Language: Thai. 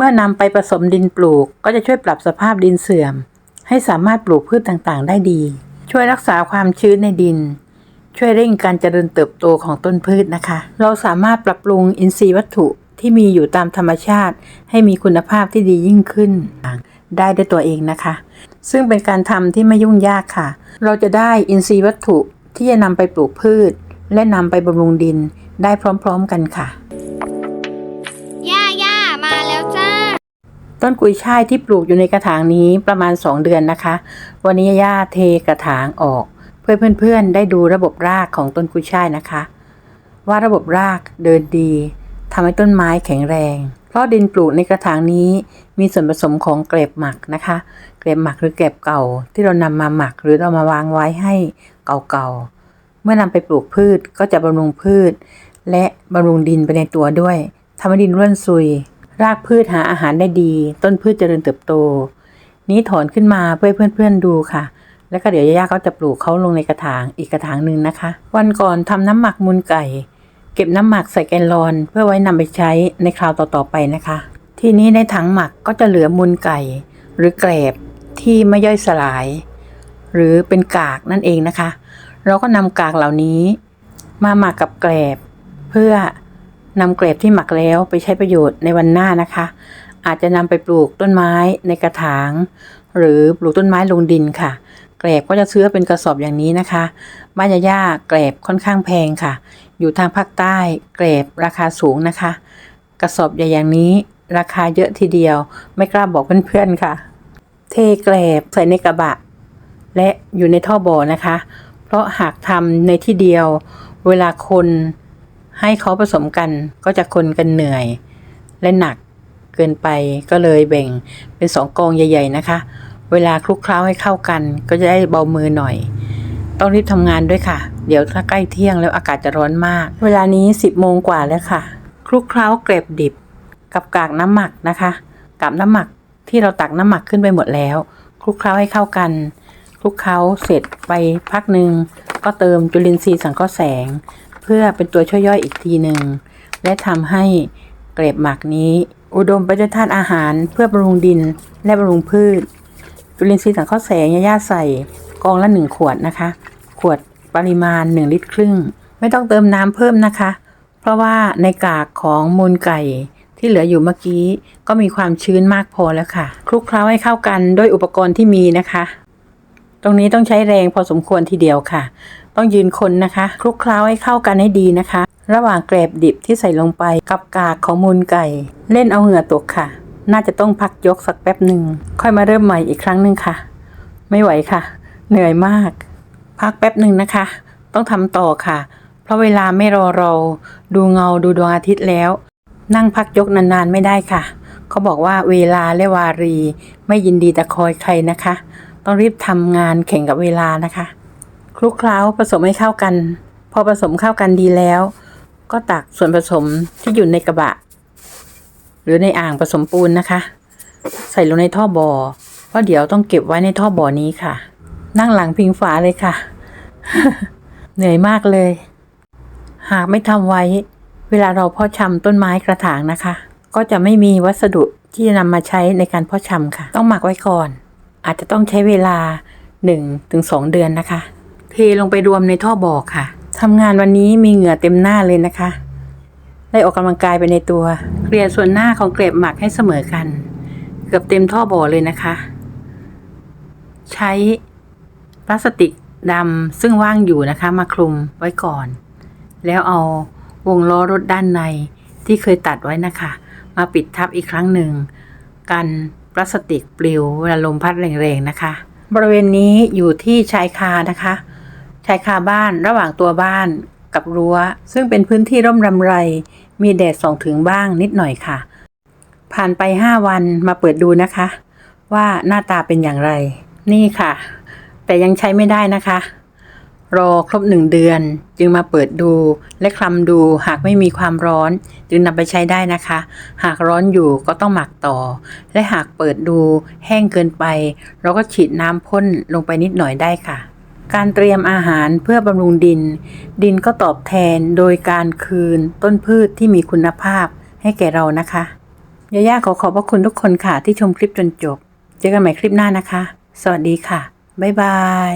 มื่อนำไปผสมดินปลูก ก็จะช่วยปรับสภาพดินเสื่อม ให้สามารถปลูกพืชต่างๆ ได้ดี ช่วยรักษาความชื้นในดิน ช่วยเร่งการเจริญเติบโตของต้นพืชนะคะ เราสามารถปรับปรุงอินทรีย์วัตถุที่มีอยู่ตามธรรมชาติ ให้มีคุณภาพที่ดียิ่งขึ้น ได้ด้วยตัวเองนะคะ ซึ่งเป็นการทำที่ไม่ยุ่งยากค่ะ เราจะได้อินทรีย์วัตถุที่จะนำไปปลูกพืช และนำไปบำรุงดินได้พร้อม ๆ กันค่ะ ต้นกุยช่ายที่ปลูกอยู่ในกระถางนี้ประมาณ 2 เดือนนะคะ วันนี้ย่าเทกระถางออก เพื่อเพื่อนๆได้ดูระบบรากของต้นกุยช่ายนะคะ ว่าระบบรากเดินดีทำให้ต้นไม้แข็งแรง เพราะดินปลูกในกระถางนี้มีส่วนผสมของเกล็บหมักนะคะ เกล็บหมักหรือเกล็บเก่า ที่เรานำมาหมักหรือเรามาวางไว้ให้เก่าๆ เมื่อนำไปปลูกพืชก็จะบำรุงพืช และบำรุงดินไปในตัวด้วยทำให้ดินร่วนซุย รากพืชหาอาหารได้ดี ต้นพืชเจริญเติบโต นี้ถอนขึ้นมาเพื่อเพื่อนๆดูค่ะ แล้วก็เดี๋ยวย่าๆก็จะปลูกเขาลงในกระถางอีกกระถางหนึ่งนะคะ วันก่อนทำน้ำหมักมูลไก่ เก็บน้ำหมักใส่แกนลอน เพื่อไว้นำไปใช้ในคราวต่อๆไปนะคะ ทีนี้ในถังหมักก็จะเหลือมูลไก่ หรือแกลบที่ไม่ย่อยสลาย หรือเป็นกากนั่นเองนะคะ เราก็นำกากเหล่านี้ มาหมักกับแกลบเพื่อ นำเกลบที่หมักแล้วไปใช้ประโยชน์ในวันหน้านะคะ อาจจะนำไปปลูกต้นไม้ในกระถาง หรือปลูกต้นไม้ลงดินค่ะ แกลบก็จะซื้อเป็นกระสอบอย่างนี้นะคะบ้านยาย่าแกลบค่อนข้างแพงค่ะ อยู่ทางภาคใต้แกลบราคาสูงนะคะ กระสอบใหญ่อย่างนี้ราคาเยอะทีเดียว ไม่กล้าบอกเพื่อนๆค่ะ เทแกลบใส่ในกระบะ และอยู่ในท่อบ่อนะคะ เพราะหากทำในที่เดียว เวลาคน ให้เขาผสมกันก็จะคนกันเหนื่อย และหนักเกินไปก็เลยแบ่งเป็นสองกองใหญ่ ๆนะคะ เวลาคลุกเคล้าให้เข้ากัน ก็จะได้เบามือหน่อย ต้องรีบทำงานด้วยค่ะ เดี๋ยวถ้าใกล้เที่ยงแล้วอากาศจะร้อนมาก เวลานี้ 10โมงกว่าแล้วค่ะ คลุกเคล้าเกล็บดิบ กับกากน้ำหมักนะคะกับน้ำหมักที่เราตักน้ำหมักขึ้นไปหมดแล้ว คลุกเคล้าให้เข้ากันคลุกเคล้าเสร็จไปพักหนึ่งก็เติมจุลินทรีย์สังเคราะห์แสงเพื่อเป็นตัวช่วยย่อยอีกทีหนึ่ง และทำให้เกล็บหมักนี้ อุดมไปด้วยธาตุอาหารเพื่อบำรุงดินและบำรุงพืช จุลินทรีย์สังเคราะห์แสงย่าใส่กองละหนึ่งขวดนะคะ ขวดปริมาณ 1 ลิตรครึ่ง ไม่ต้องเติมน้ำเพิ่มนะคะ เพราะว่าในกากของมูลไก่ที่เหลืออยู่เมื่อกี้ก็มีความชื้นมากพอแล้วค่ะ คลุกเคล้าให้เข้ากันด้วยอุปกรณ์ที่มีนะคะ ตรงนี้ต้องใช้แรงพอสมควรทีเดียวค่ะ ต้องยืนคนนะคะคลุกเคล้าให้เข้ากันให้ดีนะคะ ระหว่างแกลบดิบที่ใส่ลงไปกับกากของมูลไก่ เล่นเอาเหงื่อตกค่ะ น่าจะต้องพักยกสักแป๊บหนึ่งค่อยมาเริ่มใหม่อีกครั้งหนึ่งค่ะ ไม่ไหวค่ะ เหนื่อยมาก พักแป๊บหนึ่งนะคะ ต้องทำต่อค่ะ เพราะเวลาไม่รอเราดูเงาดูดวงอาทิตย์แล้ว นั่งพักยกนานๆไม่ได้ค่ะ เขาบอกว่าเวลาและวารี ไม่ยินดีแต่คอยใครนะคะ ต้องรีบทำงานแข่งกับเวลานะคะคลุกเคล้าผสมให้เข้ากัน พอผสมเข้ากันดีแล้ว ก็ตักส่วนผสมที่อยู่ในกระบะ หรือในอ่างผสมปูนนะคะ ใส่ลงในท่อบอ่อเพราะเดี๋ยวต้องเก็บไว้ในท่อบ่อนี้ค่ะ นั่งหลังพิงฝาเลยค่ะ เหนื่อยมากเลย หากไม่ทำไว้ เวลาเราเพาะชำต้นไม้กระถางนะคะ ก็จะไม่มีวัสดุที่จะนำมาใช้ในการเพาะชำค่ะ ต้องหมักไว้ก่อน อาจจะต้องใช้เวลา 1-2 เดือนนะคะ เทลงไปรวมในท่อบ่อค่ะทำงานวันนี้มีเหงื่อเต็มหน้าเลยนะคะ ได้ออกกำลังกายไปในตัวเกลี่ยส่วนหน้าของเกล็บหมักให้เสมอกัน เกือบเต็มท่อบ่อเลยนะคะ ใช้พลาสติกดำซึ่งว่างอยู่นะคะ มาคลุมไว้ก่อน แล้วเอาวงล้อรถด้านในที่เคยตัดไว้นะคะ มาปิดทับอีกครั้งหนึ่งกัน พลาสติกปลิวเวลาลมพัดแรงๆนะคะ บริเวณนี้อยู่ที่ชายคานะคะ ชายคาบ้านระหว่างตัวบ้านกับรั้ว ซึ่งเป็นพื้นที่ร่มรำไร มีแดดส่องถึงบ้างนิดหน่อยค่ะ ผ่านไป 5 วันมาเปิดดูนะคะ ว่าหน้าตาเป็นอย่างไร นี่ค่ะ แต่ยังใช้ไม่ได้นะคะ รอครบหนึ่งเดือน จึงมาเปิดดูและคลำดูหากไม่มีความร้อน จึงนำไปใช้ได้นะคะ หากร้อนอยู่ก็ต้องหมักต่อ และหากเปิดดูแห้งเกินไป เราก็ฉีดน้ำพ่นลงไปนิดหน่อยได้ค่ะ การเตรียมอาหารเพื่อบำรุงดิน ดินก็ตอบแทนโดยการคืนต้นพืชที่มีคุณภาพให้แก่เรานะคะย่าย่าขอขอบพระคุณทุกคนค่ะที่ชมคลิปจนจบ เจอกันใหม่คลิปหน้านะคะ สวัสดีค่ะ บ๊ายบาย